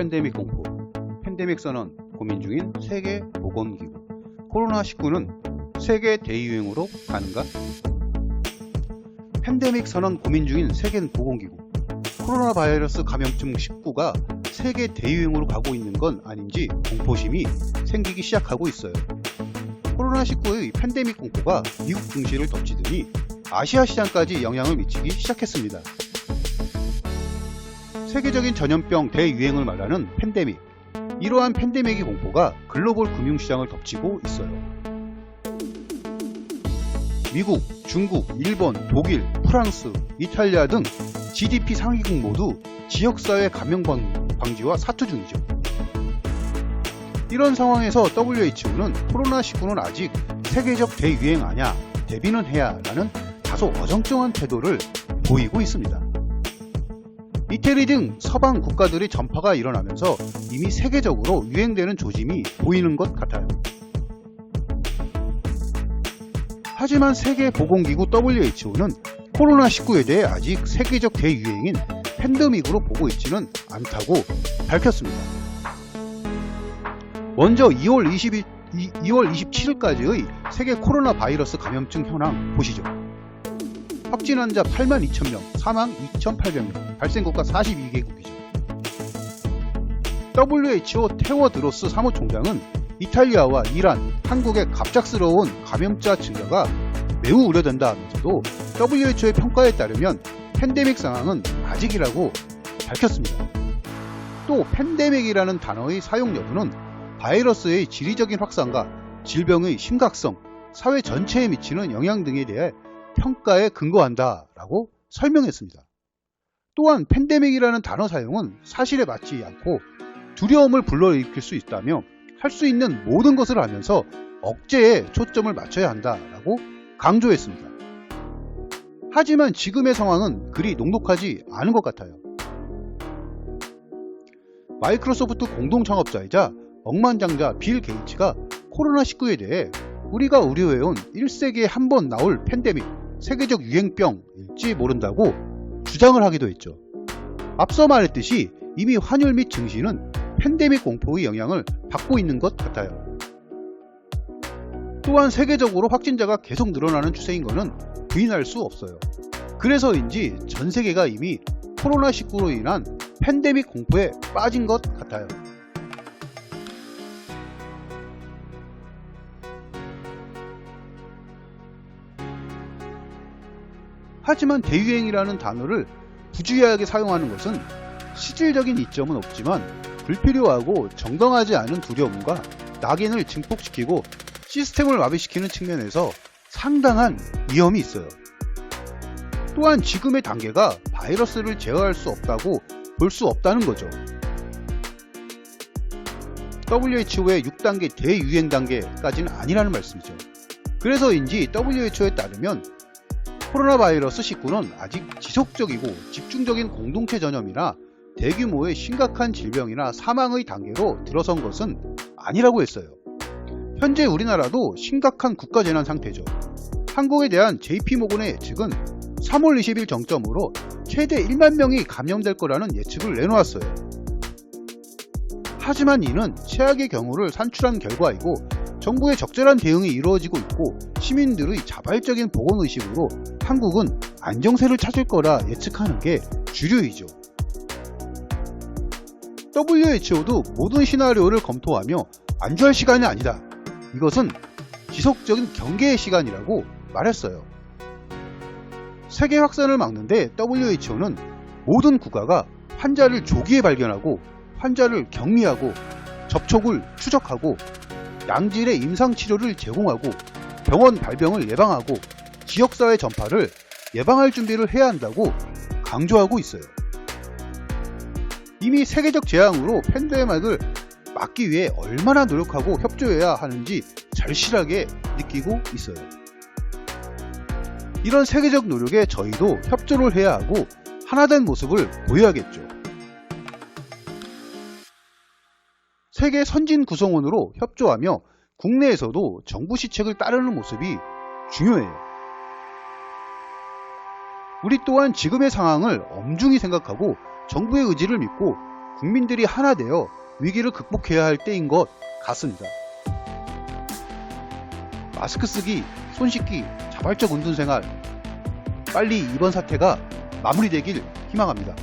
팬데믹 공포, 팬데믹 선언 고민 중인 세계보건기구. 코로나19는 세계 대유행으로 가는가? 팬데믹 선언 고민 중인 세계보건기구. 코로나 바이러스 감염증 19가 세계 대유행으로 가고 있는 건 아닌지 공포심이 생기기 시작하고 있어요. 코로나19의 팬데믹 공포가 미국 증시를 덮치더니 아시아 시장까지 영향을 미치기 시작했습니다. 세계적인 전염병 대유행을 말하는 팬데믹. 이러한 팬데믹의 공포가 글로벌 금융시장을 덮치고 있어요. 미국, 중국, 일본, 독일, 프랑스, 이탈리아 등 GDP 상위국 모두 지역사회 감염 방- 방지와 사투 중이죠. 이런 상황에서 WHO는 코로나19는 아직 세계적 대유행 아냐, 대비는 해야 라는 다소 어정쩡한 태도를 보이고 있습니다. 이태리 등 서방 국가들의 전파가 일어나면서 이미 세계적으로 유행되는 조짐이 보이는 것 같아요. 하지만 세계보건기구 WHO는 코로나19에 대해 아직 세계적 대유행인 팬데믹으로 보고 있지는 않다고 밝혔습니다. 먼저 2월 22, 2월 27일까지의 세계 코로나 바이러스 감염증 현황 보시죠. 확진 환자 8만 2천 명, 사망 2,800명, 발생 국가 42개국이죠. WHO 테워드로스 사무총장은 이탈리아와 이란, 한국의 갑작스러운 감염자 증가가 매우 우려된다 하면서도 WHO의 평가에 따르면 팬데믹 상황은 아직이라고 밝혔습니다. 또 팬데믹이라는 단어의 사용 여부는 바이러스의 지리적인 확산과 질병의 심각성, 사회 전체에 미치는 영향 등에 대해 평가에 근거한다라고 설명했습니다. 또한 팬데믹이라는 단어 사용은 사실에 맞지 않고 두려움을 불러일으킬 수 있다며 할 수 있는 모든 것을 하면서 억제에 초점을 맞춰야 한다라고 강조했습니다. 하지만 지금의 상황은 그리 녹록하지 않은 것 같아요. 마이크로소프트 공동 창업자이자 억만장자 빌 게이츠가 코로나19에 대해 우리가 우려해온 1세기에 한 번 나올 팬데믹, 세계적 유행병일지 모른다고 주장을 하기도 했죠. 앞서 말했듯이 이미 환율 및 증시는 팬데믹 공포의 영향을 받고 있는 것 같아요. 또한 세계적으로 확진자가 계속 늘어나는 추세인 것은 부인할 수 없어요. 그래서인지 전 세계가 이미 코로나19로 인한 팬데믹 공포에 빠진 것 같아요. 하지만 대유행이라는 단어를 부주의하게 사용하는 것은 실질적인 이점은 없지만 불필요하고 정당하지 않은 두려움과 낙인을 증폭시키고 시스템을 마비시키는 측면에서 상당한 위험이 있어요. 또한 지금의 단계가 바이러스를 제어할 수 없다고 볼 수 없다는 거죠. WHO의 6단계 대유행 단계까지는 아니라는 말씀이죠. 그래서인지 WHO에 따르면 코로나 바이러스 19는 아직 지속적이고 집중적인 공동체 전염이나 대규모의 심각한 질병이나 사망의 단계로 들어선 것은 아니라고 했어요. 현재 우리나라도 심각한 국가재난 상태죠. 한국에 대한 JP모건의 예측은 3월 20일 정점으로 최대 1만 명이 감염될 거라는 예측을 내놓았어요. 하지만 이는 최악의 경우를 산출한 결과이고 정부의 적절한 대응이 이루어지고 있고 시민들의 자발적인 보건의식으로 한국은 안정세를 찾을 거라 예측하는 게 주류이죠. WHO도 모든 시나리오를 검토하며 안주할 시간이 아니다. 이것은 지속적인 경계의 시간이라고 말했어요. 세계 확산을 막는데 WHO는 모든 국가가 환자를 조기에 발견하고 환자를 격리하고 접촉을 추적하고 양질의 임상 치료를 제공하고 병원 발병을 예방하고 지역사회 전파를 예방할 준비를 해야 한다고 강조하고 있어요. 이미 세계적 재앙으로 팬데믹을 막기 위해 얼마나 노력하고 협조해야 하는지 절실하게 느끼고 있어요. 이런 세계적 노력에 저희도 협조를 해야 하고 하나된 모습을 보여야겠죠. 세계 선진 구성원으로 협조하며 국내에서도 정부 시책을 따르는 모습이 중요해요. 우리 또한 지금의 상황을 엄중히 생각하고 정부의 의지를 믿고 국민들이 하나 되어 위기를 극복해야 할 때인 것 같습니다. 마스크 쓰기, 손 씻기, 자발적 운동 생활 빨리 이번 사태가 마무리되길 희망합니다.